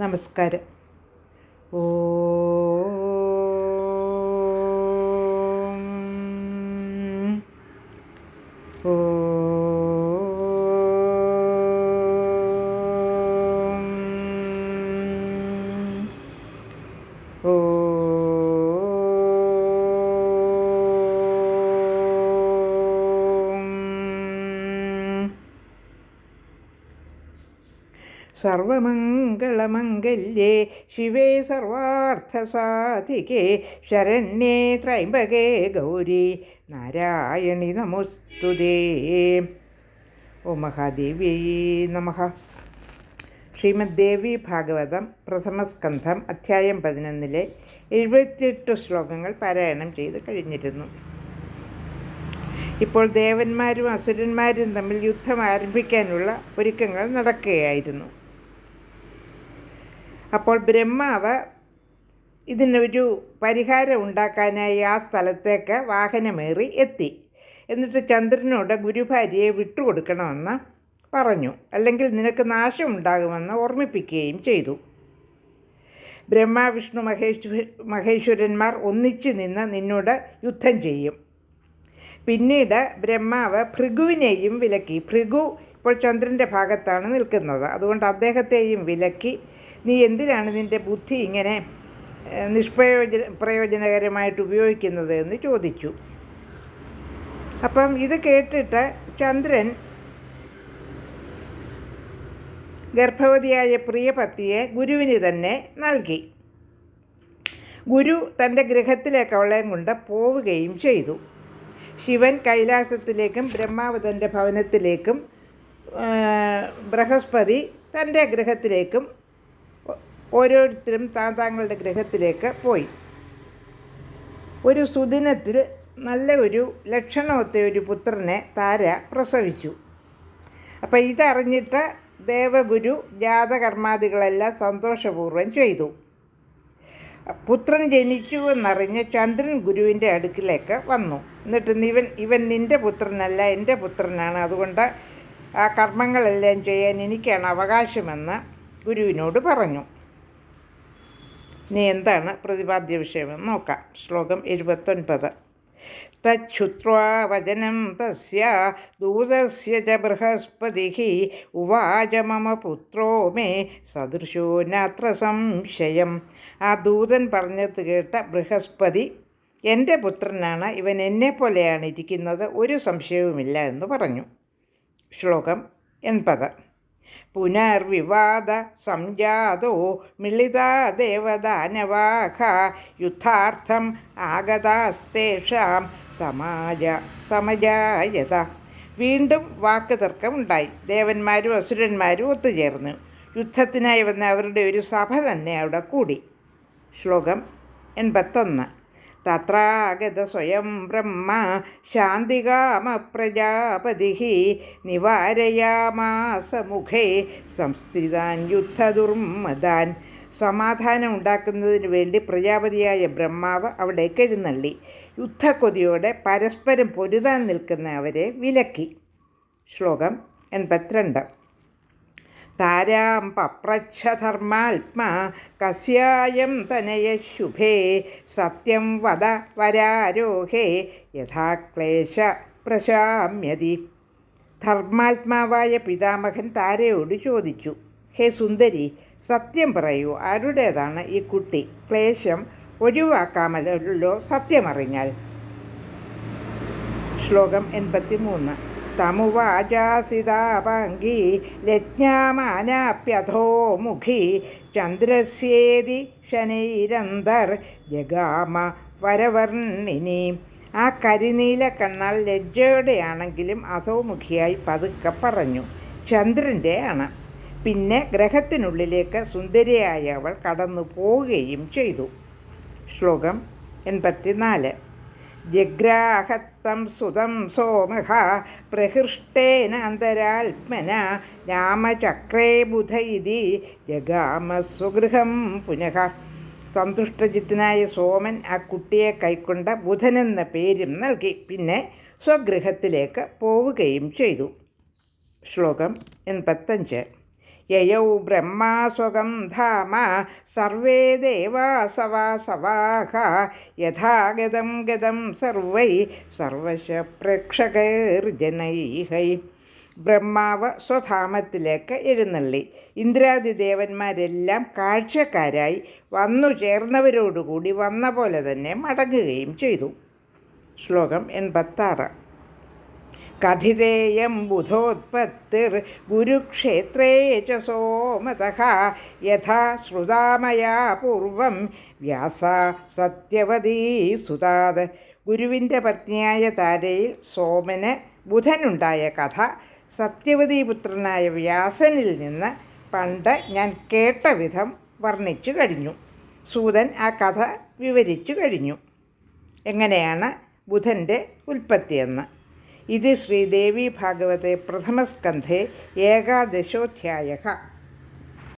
നമസ്കാരം. ഓ സർവമംഗളമംഗല്യേ ശിവേ സർവാർത്ഥസാധികേ ശരണ്യേ ത്രൈംബകേ ഗൗരി നാരായണി നമോസ്തുതേ ഓ മഹാദേവി നമ. ശ്രീമദ് ദേവി ഭാഗവതം പ്രഥമസ്കന്ധം അധ്യായം പതിനൊന്നിലെ എഴുപത്തിയെട്ട് ശ്ലോകങ്ങൾ പാരായണം ചെയ്ത് കഴിഞ്ഞിരുന്നു. ഇപ്പോൾ ദേവന്മാരും അസുരന്മാരും തമ്മിൽ യുദ്ധം ആരംഭിക്കാനുള്ള ഒരുക്കങ്ങൾ നടക്കുകയായിരുന്നു. അപ്പോൾ ബ്രഹ്മാവ് ഇതിനൊരു പരിഹാരം ഉണ്ടാക്കാനായി ആ സ്ഥലത്തേക്ക് വാഹനമേറി എത്തി. എന്നിട്ട് ചന്ദ്രനോട് ഗുരുഭാര്യയെ വിട്ടുകൊടുക്കണമെന്ന് പറഞ്ഞു. അല്ലെങ്കിൽ നിനക്ക് നാശമുണ്ടാകുമെന്ന് ഓർമ്മിപ്പിക്കുകയും ചെയ്തു. ബ്രഹ്മ വിഷ്ണു മഹേശ്വ മഹേശ്വരന്മാർ ഒന്നിച്ചു നിന്ന് നിന്നോട് യുദ്ധം ചെയ്യും. പിന്നീട് ബ്രഹ്മാവ് ഭൃഗുവിനെയും വിലക്കി. ഭൃഗു ഇപ്പോൾ ചന്ദ്രന്റെ ഭാഗത്താണ് നിൽക്കുന്നത്. അതുകൊണ്ട് അദ്ദേഹത്തെയും വിലക്കി നീ എന്തിനാണ് നിന്റെ ബുദ്ധി ഇങ്ങനെ നിഷ്പ്രയോജന പ്രയോജനകരമായിട്ട് ഉപയോഗിക്കുന്നത് എന്ന് ചോദിച്ചു. അപ്പം ഇത് കേട്ടിട്ട് ചന്ദ്രൻ ഗർഭവതിയായ പ്രിയപത്തിയെ ഗുരുവിന് തന്നെ നൽകി. ഗുരു തന്റെ ഗൃഹത്തിലേക്ക് അവളെയും കൊണ്ട് പോവുകയും ചെയ്തു. ശിവൻ കൈലാസത്തിലേക്കും ബ്രഹ്മാവതന്റെ ഭവനത്തിലേക്കും ബൃഹസ്പതി തന്റെ ഗൃഹത്തിലേക്കും ഓരോരുത്തരും താൻ താങ്കളുടെ ഗ്രഹത്തിലേക്ക് പോയി. ഒരു സുദിനത്തിൽ നല്ല ഒരു ലക്ഷണമൊത്ത ഒരു പുത്രനെ താര പ്രസവിച്ചു. അപ്പം ഇതറിഞ്ഞിട്ട് ദേവഗുരു ജാതകർമാദികളെല്ലാം സന്തോഷപൂർവം ചെയ്തു. പുത്രൻ ജനിച്ചു എന്നറിഞ്ഞ് ചന്ദ്രൻ ഗുരുവിന്റെ അടുക്കിലേക്ക് വന്നു. എന്നിട്ട് ഇവൻ ഇവൻ നിന്റെ പുത്രനല്ല എന്റെ പുത്രനാണ്. അതുകൊണ്ട് ആ കർമ്മങ്ങളെല്ലാം ചെയ്യാൻ എനിക്കാണ് അവകാശമെന്ന് ഗുരുവിനോട് പറഞ്ഞു. ഇനി എന്താണ് പ്രതിപാദ്യ വിഷയമെന്ന് നോക്കാം. ശ്ലോകം എഴുപത്തൊൻപത്. തച്ഛുത്വാ വചനം തസ്യ ദൂതസ്യ ച ബൃഹസ്പതി ഉവാച മമ പുത്രോ മേ സദൃശോ നാത്ര സംശയം. ആ ദൂതൻ പറഞ്ഞത് കേട്ട ബൃഹസ്പതി എന്റെ പുത്രനാണ് ഇവൻ എന്നെ പോലെയാണ് ഇരിക്കുന്നത് ഒരു സംശയവുമില്ല എന്ന് പറഞ്ഞു. ശ്ലോകം എൺപത്. പുനർവിവാദ സംജാതോ മിളിതാ ദേവദാനവാഹ യുദ്ധാർത്ഥം ആഗതാസ്തേഷാം സമാജ സമജായത. വീണ്ടും വാക്ക് തർക്കമുണ്ടായി ദേവന്മാരും അസുരന്മാരും ഒത്തുചേർന്നു. യുദ്ധത്തിനായി വന്ന അവരുടെ ഒരു സഭ തന്നെ അവിടെ കൂടി. ശ്ലോകം എൺപത്തൊന്ന്. തത്രാഗത സ്വയം ബ്രഹ്മ ശാന്തികാമ പ്രജാപതി നിവാരയാമാസ മുഖേ സംസ്ഥിതാൻ യുദ്ധദുർമദാൻ സമാധാനം ഉണ്ടാക്കുന്നതിന് വേണ്ടി പ്രജാപതിയായ ബ്രഹ്മാവ് അവിടെ എഴുന്നള്ളി യുദ്ധക്കൊതിയോടെ പരസ്പരം പൊരുതാൻ നിൽക്കുന്ന അവരെ വിലക്കി. ശ്ലോകം എൺപത്തിരണ്ട്. താരാം പപ്രച്ഛധർമാത്മാ കസ്യായം തനയ ശുഭേ സത്യം വദ വരാരോഹേ യഥാക്ലേശ പ്രശാമ്യതി. ധർമാത്മാവായ പിതാമഹൻ താരയോട് ചോദിച്ചു ഹേ സുന്ദരി സത്യം പറയൂ ആരുടേതാണ് ഈ കുട്ടി? ക്ലേശം ഒഴിവാക്കാമല്ലോ സത്യമറിഞ്ഞാൽ. ശ്ലോകം എൺപത്തി മൂന്ന് തമുവാചാസിതാപാംഗി ലജ്ഞാമാനാപ്യഥോ മുഖി ചന്ദ്രസ്യേതി ശനൈരന്തർ ജഗാമ വരവർണിനി ആ കരിനീല കണ്ണാൽ ലജ്ജയോടെയാണെങ്കിലും അധോമുഖിയായി പതുക്കെ പറഞ്ഞു ചന്ദ്രന്റെ ആണ് പിന്നെ ഗ്രഹത്തിനുള്ളിലേക്ക് സുന്ദരിയായ അവൾ കടന്നു പോവുകയും ചെയ്തു. ശ്ലോകം എൺപത്തിനാല്. ജഗ്രാഹത്തം സുതം സോമഹ പ്രഹൃഷ്ടേന അന്തരാത്മന രാമചക്രേ ബുധ ഇതി ജഗാമ സ്വഗൃഹം പുനഃ സന്തുഷ്ടജിത്തനായ സോമൻ ആ കുട്ടിയെ കൈക്കൊണ്ട ബുധനെന്ന പേരും നൽകി. പിന്നെ സ്വഗൃഹത്തിലേക്ക് പോവുകയും ചെയ്തു. ശ്ലോകം എൺപത്തഞ്ച്. യയൗ ബ്രഹ്മാസ്വകം ധാമ സർവേ ദേവാസവാസവാഹ യഥാഗതം ഗതം സർവൈ സർവശ പ്രേക്ഷകൈർജനൈഹൈ ബ്രഹ്മാവ് സ്വധാമത്തിലേക്ക് എഴുന്നള്ളി. ഇന്ദ്രാദി ദേവന്മാരെല്ലാം കാഴ്ചക്കാരായി വന്നു ചേർന്നവരോടുകൂടി വന്ന പോലെ തന്നെ മടങ്ങുകയും ചെയ്തു. ശ്ലോകം എൺപത്താറ്. കഥിതേയം ബുധോത്പത്തിർ ഗുരുക്ഷേത്രേ ച സോമത യഥാ ശ്രുതാമയാ പൂർവം വ്യാസ സത്യവതീ സുതാത്. ഗുരുവിന്റെ പത്നിയായ താരയിൽ സോമന് ബുധനുണ്ടായ കഥ. സത്യവതീ പുത്രനായ വ്യാസനിൽ നിന്ന് പണ്ട് ഞാൻ കേട്ട വിധം വർണിച്ചു കഴിഞ്ഞു. സൂതൻ ആ കഥ വിവരിച്ചു കഴിഞ്ഞു. എങ്ങനെയാണ് ബുധന്റെ ഉൽപ്പത്തിയെന്ന്? ഇത് ശ്രീദേവി ഭാഗവതെ പ്രഥമസ്കന്ധേ ഏകാദശോധ്യായ